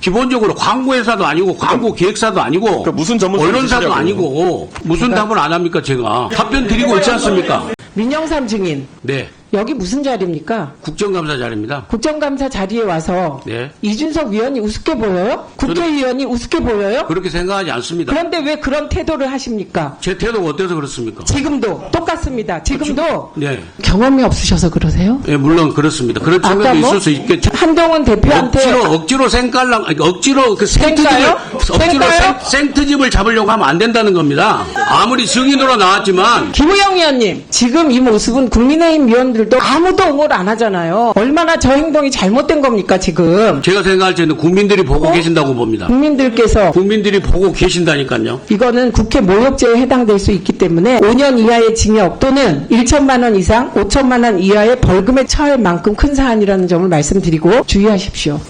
기본적으로 광고회사도 아니고 광고 기획사도 아니고 그러니까 무슨 전문 언론사도 사이트시냐고요. 아니고 무슨 답을 안 합니까 제가 답변 드리고 있지 않습니까? 민영삼 증인 네, 여기 무슨 자리입니까? 국정감사 자리입니다. 국정감사 자리에 와서 네. 이준석 위원이 우습게 보여요? 국회의원이 우습게 보여요? 그렇게 생각하지 않습니다. 그런데 왜 그런 태도를 하십니까? 제 태도가 어때서 그렇습니까? 지금도 똑같습니다. 지금도 네, 경험이 없으셔서 그러세요? 예, 물론 그렇습니다. 그런 아까 측면도 뭐 있을 수 있겠죠. 한동훈 대표한테 억지로 억지로 생깔랑 아니, 억지로 그 생트집을 생가요? 억지로 생트집을 잡으려고 하면 안 된다는 겁니다. 아무리 증인으로 나왔지만 김우영 의원님, 지금 이 모습은 국민의힘 위원들 도 아무도 옹호를 안 하잖아요. 얼마나 저 행동이 잘못된 겁니까, 지금? 제가 생각할 때는 국민들이 보고 어? 계신다고 봅니다. 국민들께서 국민들이 보고 계신다니까요. 이거는 국회 모욕죄에 해당될 수 있기 때문에 5년 이하의 징역 또는 1천만 원 이상 5천만 원 이하의 벌금에 처할 만큼 큰 사안이라는 점을 말씀드리고 주의하십시오.